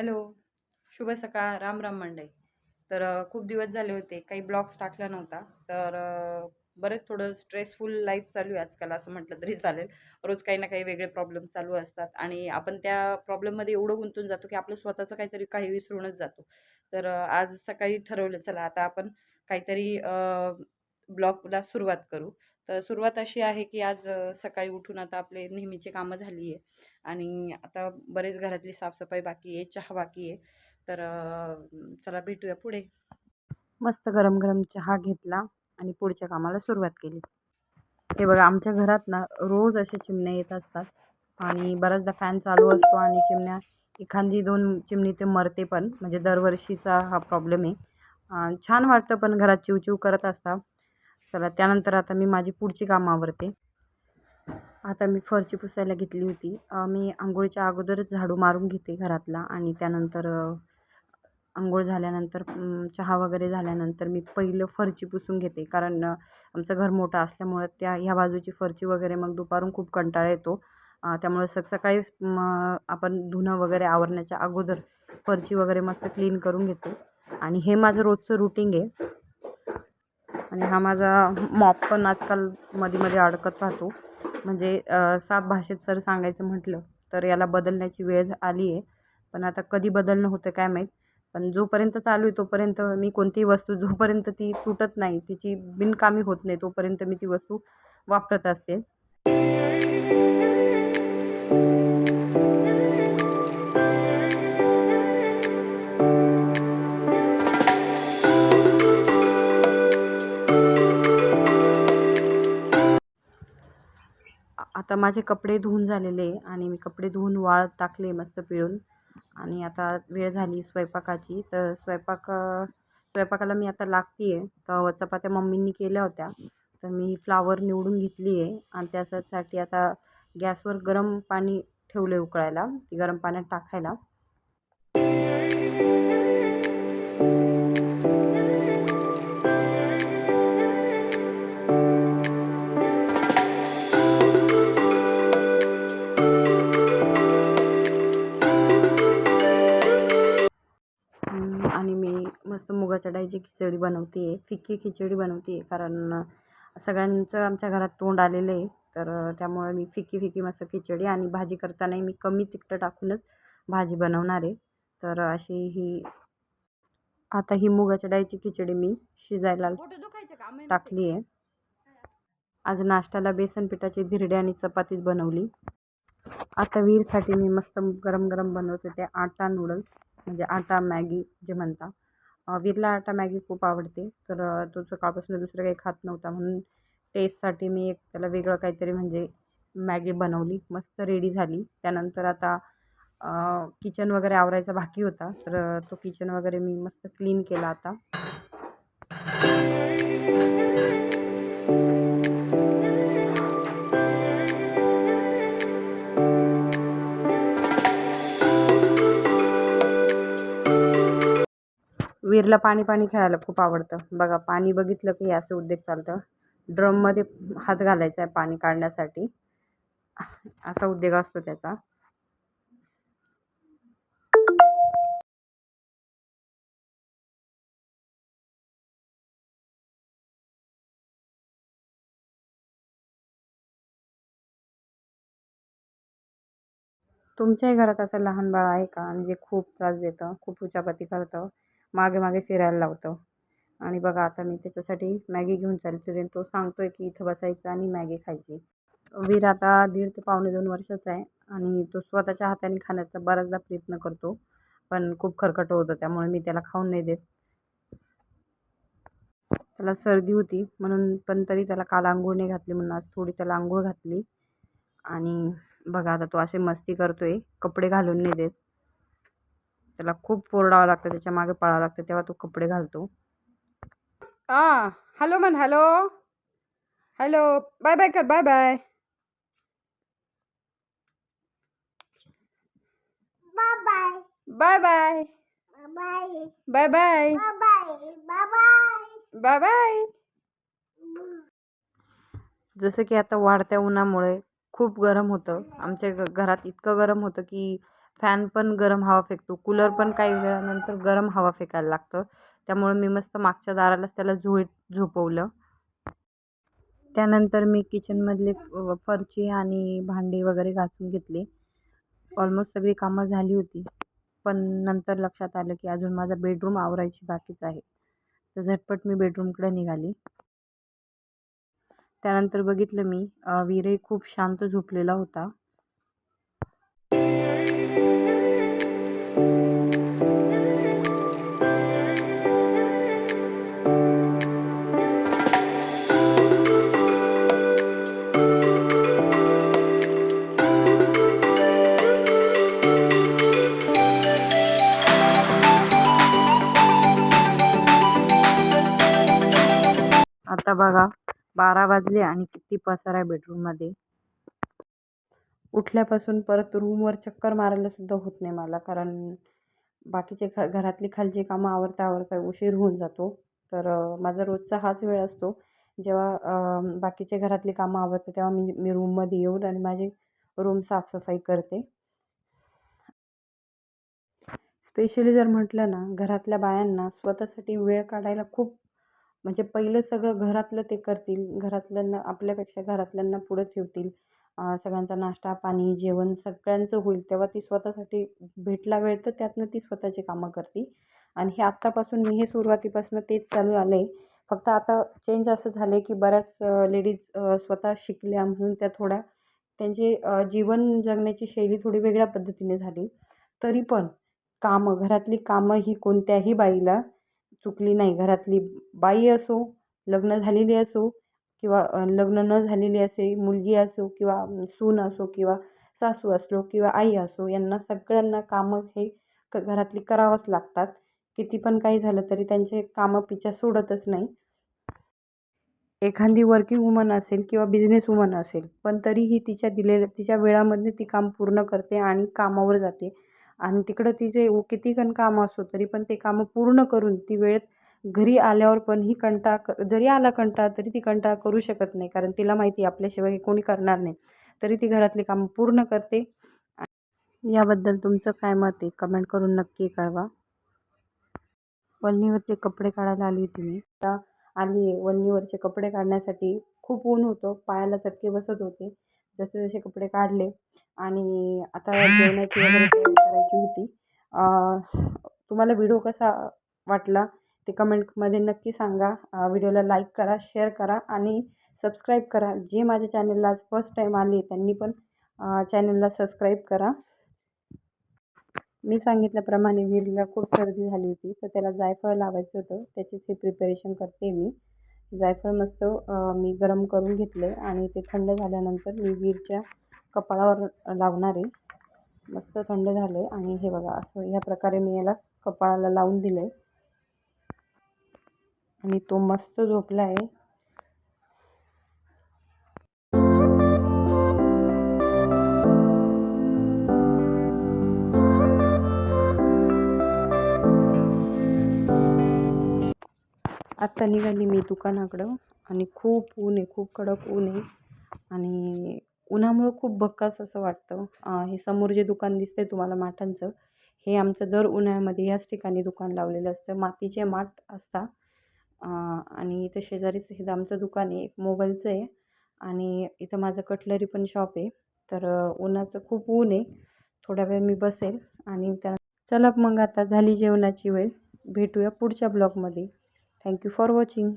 Hello शुभ सकाळ राम राम मंडई तर खूप दिवस झाले होते काही ब्लॉग्स टाकला नव्हता तर बरंच बरेच थोडं स्ट्रेसफुल लाईफ चालू आहे आजकाल असं म्हटलं तरी चालेल. रोज काही ना काही वेगळे प्रॉब्लेम चालू असतात आणि आपण त्या प्रॉब्लेममध्ये एवढं गुंतून जातो की आपलं स्वतःचं काहीतरी काही विसरूनच जातो. तर आज सकाळी ठरवलं चला आता आपण काहीतरी ब्लॉगला सुरुवात करू. तर सुरुवात अशी आहे की आज सकाळी उठून आता आपले नेहमीची कामं झाली आहे. आणि आता बरेच घरातली साफसफाई बाकी आहे चहा बाकी आहे. तर चला भेटूया पुढे. मस्त गरम गरम चहा घेतला आणि पुढच्या कामाला सुरुवात केली. हे बघा आमच्या घरात ना रोज असे चिमण्या येत असतात. आणि बऱ्याचदा फॅन चालू असतो आणि चिमण्या एखादी दोन चिमणी ते मरते पण. म्हणजे दरवर्षीचा हा प्रॉब्लेम आहे. छान वाटतं पण घरात चिवचिव करत असता. चला त्यानंतर आता मी माझी पुढची कामं आवरते. आता मी फरची पुसायला घेतली होती. मी आंघोळीच्या अगोदरच झाडू मारून घेते घरातला आणि त्यानंतर आंघोळ झाल्यानंतर चहा वगैरे झाल्यानंतर मी पहिलं फरची पुसून घेते. कारण आमचं घर मोठं असल्यामुळं त्या ह्या बाजूची फरची वगैरे मग दुपारून खूप कंटाळा येतो. त्यामुळे सक सकाळी मग आपण धुणं वगैरे आवरण्याच्या अगोदर फरची वगैरे मस्त क्लीन करून घेते. आणि हे माझं रोजचं रुटीन आहे. आणि हा माझा मॉप पण आजकाल मध्ये मध्ये अडकत राहतो. म्हणजे साप साफ भाषेत सर सांगायचं म्हटलं तर याला बदलण्याची वेळ आली आहे पण आता कधी बदलणं होतं काय माहीत. पण जोपर्यंत चालू आहे तोपर्यंत मी कोणतीही वस्तू जोपर्यंत ती तुटत नाही तिची बिनकामी होत नाही तोपर्यंत मी ती वस्तू वापरत असते. माझे कपडे धुवून झालेले आणि मी कपडे धुवून वाळत टाकले मस्त पिळून. आणि आता वेळ झाली स्वयंपाकाची. तर स्वयंपाक स्वयंपाकाला मी आता लागते आहे तर चपात्या मम्मींनी केल्या होत्या. तर मी फ्लावर निवडून घेतली आहे. आणि त्यासाठी आता गॅसवर गरम पाणी ठेवले उकळायला. ती गरम पाण्यात टाकायला. डाळीची खिचडी बनवते आहे फिक्की खिचडी बनवते आहे कारण सगळ्यांचं आमच्या घरात तोंड आलेलं आहे. तर त्यामुळे मी फिक्की फिक्की मस्त खिचडी आणि भाजी करतानाही मी कमी तिखट टाकूनच भाजी बनवणार आहे. तर अशी ही आता ही मुगाच्या डाळीची खिचडी मी शिजायला टाकली आहे. आज नाश्त्याला बेसन पिठाची धिरडे आणि चपातीच बनवली. आता वीरसाठी मी मस्त गरम गरम बनवते ते आटा नूडल्स म्हणजे आटा मॅगी जे म्हणता. वीरला आटा मॅगी खूप आवडते. तर तो सकाळपासून दुसरं काही खात नव्हता. म्हणून टेस्टसाठी मी एक त्याला वेगळं काहीतरी म्हणजे मॅगी बनवली. मस्त रेडी झाली. त्यानंतर आता किचन वगैरे आवरायचा बाकी होता. तर तो किचन वगैरे मी मस्त क्लीन केला आता. विहिरीला पाणी पाणी खेळायला खूप आवडतं. बघा पाणी बघितलं की असं असे उद्योग चालतं. ड्रममध्ये हात घालायचा आहे पाणी काढण्यासाठी. असा उद्योग असतो त्याचा. तुमच्याही घरात असं लहान बाळ आहे का? आणि जे खूप त्रास देतं खूप उचापती करतं? मागे मागे फिरायला लावतं. आणि बघा आता मी त्याच्यासाठी मॅगी घेऊन चालते तो सांगतोय की इथं बसायचं आणि मॅगी खायची. वीर आता दीड ते पावणे दोन वर्षाचा आहे आणि तो स्वतःच्या हाताने खाण्याचा बराचदा प्रयत्न करतो पण खूप खरखट होतं त्यामुळे मी त्याला खाऊन नाही देत. त्याला सर्दी होती म्हणून पण तरी त्याला काल आंघोळ नाही घातली म्हणून आज थोडी त्याला आंघोळ घातली. आणि बघा आता तो असे मस्ती करतो आहे कपडे घालून नाही देत. त्याला खूप ओरडावं लागतं त्याच्यामागे पळावं लागतं तेव्हा तो कपडे घालतो. आ हॅलो म्हण हॅलो. हॅलो बाय बाय कर bye bye. Bye bye. Bye bye. Bye bye. जसं की आता वाढत्या उन्हामुळे खूप गरम होतं. आमच्या घरात इतकं गरम होतं की फॅन पण गरम हवा फेकतो. कूलर पण काही वेळानंतर गरम हवा फेकायला लागतं. त्यामुळं मी मस्त मागच्या दारालाच त्याला झोळीत झोपवलं. त्यानंतर मी किचनमधले फ फरची आणि भांडी वगैरे घासून घेतली. ऑलमोस्ट सगळी कामं झाली होती. पण नंतर लक्षात आलं की अजून माझा बेडरूम आवरायची बाकीच आहे. तर झटपट मी बेडरूमकडे निघाली. त्यानंतर बघितलं मी अ, वीरही खूप शांत झोपलेला होता. आता बघा बारा वाजले आणि किती पसार आहे बेडरूममध्ये उठल्यापासून परत रूमवर चक्कर मारायलासुद्धा होत नाही मला. कारण बाकीचे घ घरातली खालची कामं आवरता आवरता उशीर होऊन जातो. तर माझा रोजचा हाच वेळ असतो. जेव्हा बाकीचे घरातली कामं आवरते तेव्हा मी मी रूममध्ये येऊन आणि माझी रूम साफसफाई करते. स्पेशली जर म्हटलं ना घरातल्या बायांना स्वतःसाठी वेळ काढायला खूप म्हणजे पहिलं सगळं घरातलं ते करतील. घरातल्यांना आपल्यापेक्षा घरातल्यांना पुढं ठेवतील. सगळ्यांचा नाश्ता पाणी जेवण सगळ्यांचं होईल तेव्हा ती स्वतःसाठी भेटला वेळ तर त्यातनं ती स्वतःची कामं करते. आणि हे आत्तापासून मी हे सुरुवातीपासून तेच चालू आलं. आहे फक्त आता चेंज असं झालं आहे की बऱ्याच लेडीज स्वतः शिकल्या म्हणून त्या थोड्या त्यांचे जीवन जगण्याची शैली थोडी वेगळ्या पद्धतीने झाली. तरी पण कामं घरातली कामं ही कोणत्याही बाईला चुकली नाही. घरातली बाई असो लग्न झालेली असो किंवा लग्न न झालेली असे मुलगी असो किंवा सून असो किंवा सासू असो किंवा आई असो यांना सगळ्यांना कामं हे क घरातली करावंच लागतात. किती पण काही झालं तरी त्यांचे कामं पिछा सोडतच नाही. एखादी वर्किंग वुमन असेल किंवा बिझनेस वुमन असेल पण तरीही तिच्या दिलेल्या तिच्या वेळामध्ये ती काम पूर्ण करते आणि कामावर जाते. आणि तिकडं तिचे किती पण काम असो तरी पण ते कामं पूर्ण करून ती वेळेत घरी आल्यावर पण ही कंटा क जरी आला कंटा तरी ती कंटा करू शकत नाही. कारण तिला माहिती आहे आपल्याशिवाय हे कोणी करणार नाही. तरी ती घरातली कामं पूर्ण करते. याबद्दल तुमचं काय मत आहे? कमेंट करून नक्की कळवा. वलनीवरचे कपडे काढायला आली होती मी. आता आली आहे. वलनीवरचे कपडे काढण्यासाठी खूप ऊन होतं. पायाला चटके बसत होते. जसे जसे कपडे काढले. आणि आता जेवणाची वगैरे करायची होती. तुम्हाला व्हिडिओ कसा वाटला? ते कमेंटमध्ये नक्की सांगा. व्हिडिओला लाईक करा शेअर करा आणि सबस्क्राईब करा. जे माझ्या चॅनलला आज फर्स्ट टाईम आले त्यांनी पण चॅनलला सबस्क्राईब करा. मी सांगितल्याप्रमाणे वीरला खूप सर्दी झाली होती तर त्याला जायफळ लावायचं होतं. त्याचीच हे प्रिपरेशन करते मी. जायफळ मस्त मी गरम करून घेतले आणि ते थंड झाल्यानंतर मी वीरच्या कपाळावर लावणार आहे. मस्त थंड झाले आणि हे बघा असं ह्या प्रकारे मी याला कपाळाला लावून दिलं आहे आणि तो मस्त झोपला आहे आत्ता निघाली मी दुकानाकडं आणि खूप ऊन आहे खूप कडक ऊन आहे. आणि उन्हामुळं खूप भक्कास असं वाटतं. हे समोर जे दुकान दिसतंय तुम्हाला माठांचं हे आमचं दर उन्हाळ्यामध्ये ह्याच ठिकाणी दुकान लावलेलं असतं. मातीचे माठ असतात. आणि इथं शेजारीच हे आमचं दुकान आहे एक मोबाईलचं आहे आणि इथं माझं कटलरी पण शॉप आहे. तर उन्हाचं खूप ऊन आहे. थोड्या वेळ मी बसेल आणि त्या चला मग आता झाली जेवणाची वेळ. भेटूया पुढच्या ब्लॉगमध्ये. Thank you for watching.